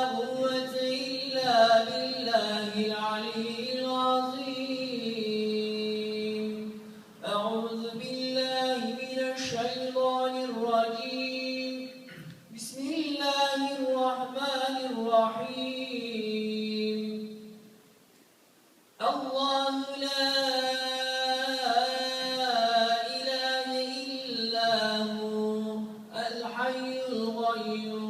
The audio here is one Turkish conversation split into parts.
قوة إلا بالله العلي العظيم. أعوذ بالله من الشيطان الرجيم. بسم الله الرحمن الرحيم. الله لا إله إلا هو الحي القيوم.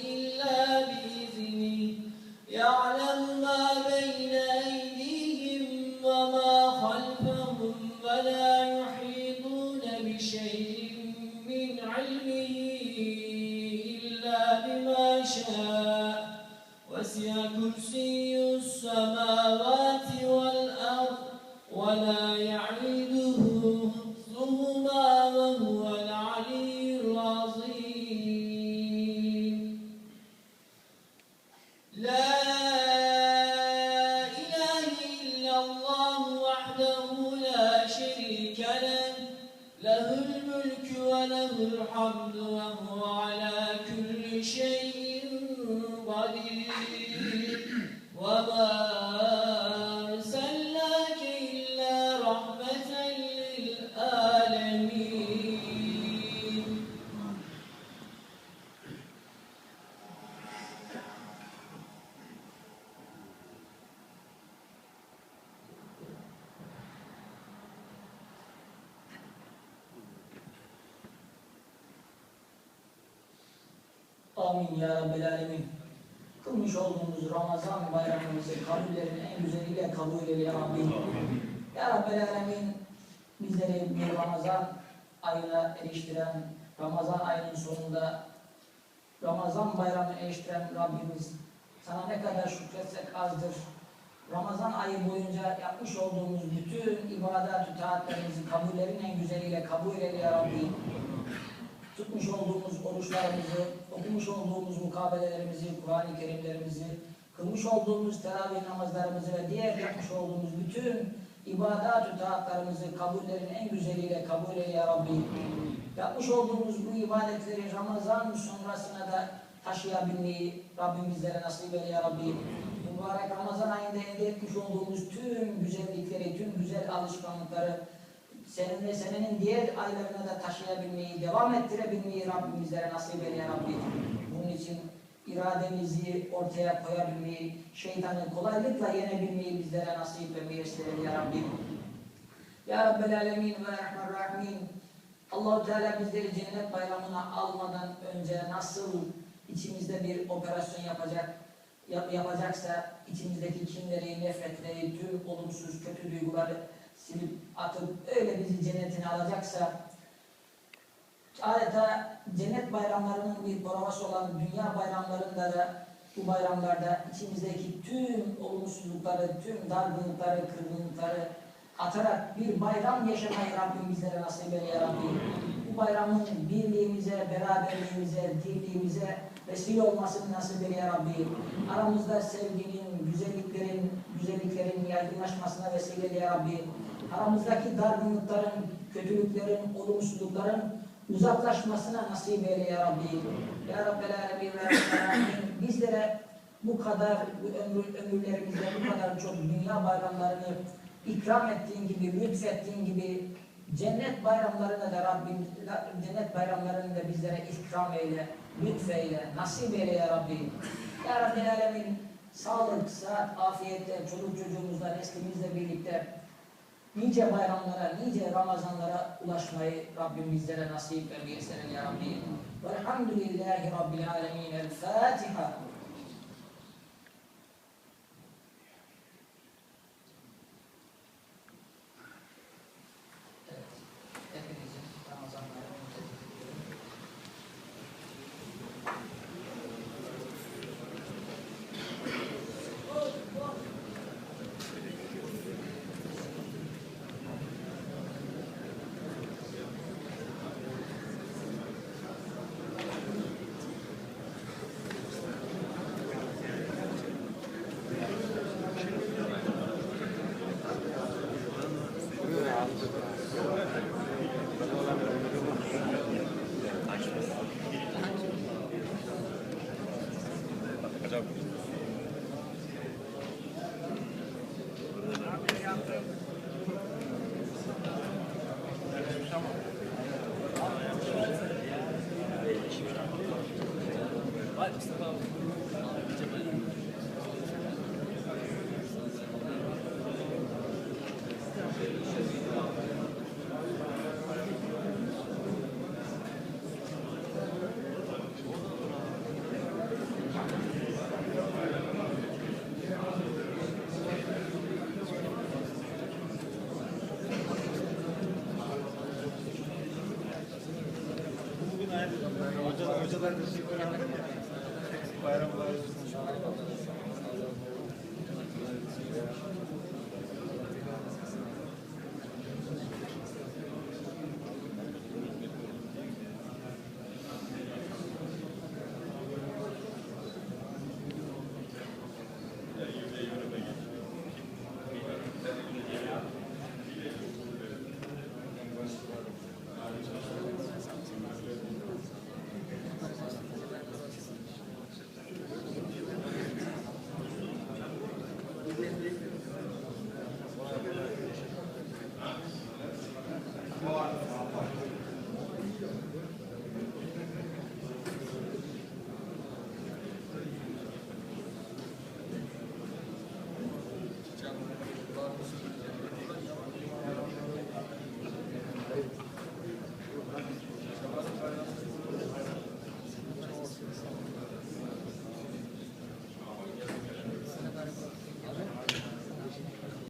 ولا يعيده حفظهما وهو العلي العظيم. لا إله إلا الله وحده لا شريك له له الملك وله الحمد وهو على Amin ya Rabbel Alemin. Kılmış olduğumuz Ramazan bayramımızı kabullerin en güzeliyle kabul eyle ya Rabbi. Ya Rabbel Alemin bizleri bir Ramazan ayına eriştiren, Ramazan ayının sonunda Ramazan bayramını eriştiren Rabbimiz sana ne kadar şükretsek azdır. Ramazan ayı boyunca yapmış olduğumuz bütün ibadet-ü taatlerimizi kabullerin en güzeliyle kabul eyle ya Rabbi olduğumuz oruçlarımızı, okumuş olduğumuz mukabelelerimizi, Kur'an-ı Kerimlerimizi, kılmış olduğumuz teravih namazlarımızı ve diğer yapmış olduğumuz bütün ibadet-ü taatlarımızı kabullerin en güzeliyle kabul eyle ya Rabbi. Yapmış olduğumuz bu ibadetleri Ramazan sonrasına da taşıyabilmeyi Rabbim bizlere nasip eyle ya Rabbi. Mübarek Ramazan ayında elde etmiş olduğumuz tüm güzellikleri, tüm güzel alışkanlıkları senin ve senenin diğer aylarına da taşıyabilmeyi, devam ettirebilmeyi Rabbim bizlere nasip eyle Rabbi. Bunun için irademizi ortaya koyabilmeyi, şeytanı kolaylıkla yenebilmeyi bizlere nasip ve müyesser eyle ya Rabbi. Ya Rabbel Alemin ve Rahman Rahmin. Allahu Teala bizleri cennet bayramına almadan önce nasıl içimizde bir operasyon yapacak, yap, yapacaksa içimizdeki kinleri, nefretleri, tüm olumsuz, kötü duyguları silip atıp öyle bizi cennetine alacaksa adeta cennet bayramlarının bir provası olan dünya bayramlarında da bu bayramlarda içimizdeki tüm olumsuzlukları, tüm dargınlıkları, kırgınlıkları atarak bir bayram yaşamayı Rabbim bizlere nasip eyle ya Rabbi. Bu bayramın birliğimize, beraberliğimize, dirliğimize vesile olmasını nasip eyle ya Rabbi. Aramızda sevginin, güzelliklerin, güzelliklerin yaygınlaşmasına vesile eyle ya Rabbi. Aramızdaki dargınlıkların, kötülüklerin, olumsuzlukların uzaklaşmasına nasip eyle ya Rabbi. Ya Rabbel Alemin ve bizlere bu kadar, bu ömür, ömürlerimizde bu kadar çok dünya bayramlarını ikram ettiğin gibi, lütfettiğin gibi cennet bayramlarına da Rabbim, cennet bayramlarını da bizlere ikram eyle, lütfeyle, nasip eyle ya Rabbi. Ya Rabbi Alemin sağlık, sıhhat, afiyetle, çoluk çocuğumuzla, neslimizle birlikte nice bayramlara, nice Ramazanlara ulaşmayı Rabbim bizlere nasip ve müyesser ya Rabbi. Velhamdülillahi Rabbil Alemin. El Fatiha. Hocam. plantas